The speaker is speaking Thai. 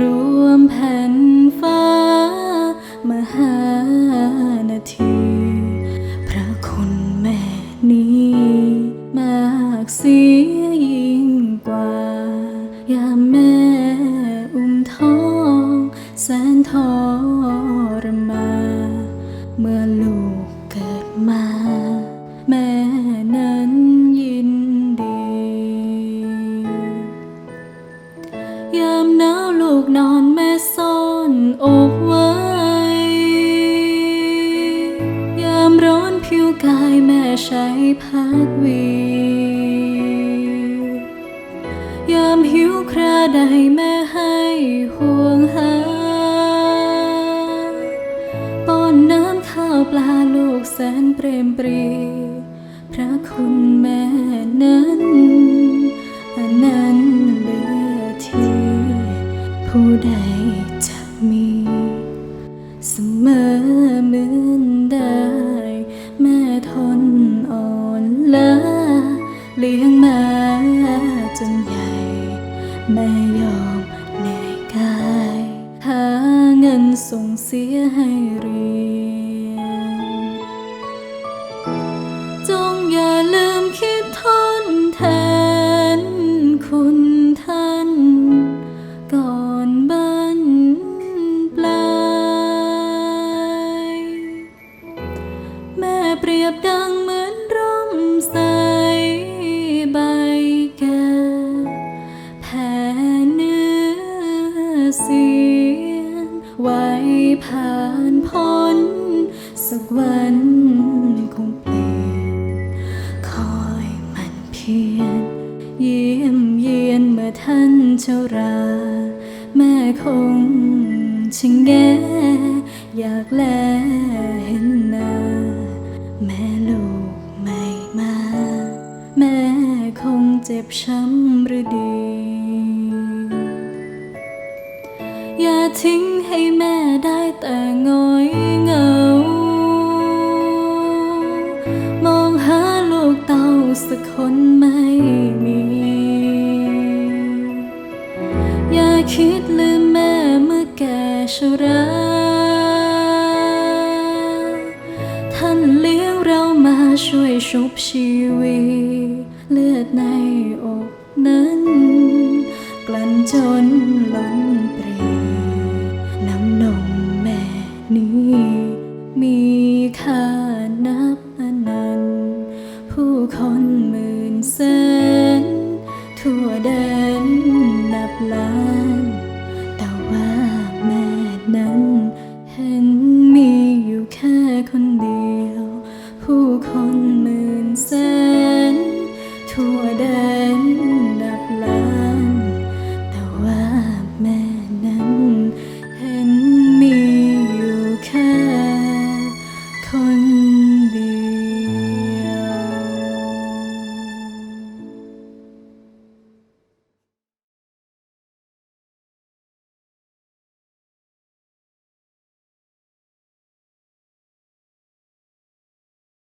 รวมแผ่นฟ้า มหานาที พระคุณแม่นี้ มากเสียยิ่งกว่า ยามแม่อุ้มท้อง แสนทรมา เมื่อลู ใช้พัดวียามหิวคราใดแม่ให้ห่วงหาป้อนน้ำข้าวปลาลูกแสนเปรมปรี พระคุณแม่นั้น แม่ยอมเหนื่อยกายหาเงินส่งเสียให้เรียน จงอย่าลืมคิดทนแทนคุณท่าน ก่อนบันปลาย แม่เปรียบดัง เสียงไว้ผ่านพ้น สักวันคงเปลี่ยน คอยมันเพียรเยี่ยมเยียนเมื่อท่านเจรา แม่คงชะแงอยากแลเห็นหน้าแม่ลูกไม่มา แม่คงเจ็บช้ำหรือดี ทิ้งให้แม่ได้แต่งอยเหงา มองหาลูกเต้าสักคนไม่มี อย่าคิดลืมแม่เมื่อแก่ชราท่านเลี้ยงเรามาช่วยชุบชีวิตเลือดในอกนั้น กลั่นจนล้น มีค่านับอนันต์ผู้คนหมื่นแสนทั่วแดนนับล้าน แต่ว่าแม่นั้น เห็นมีอยู่แค่คนเดียว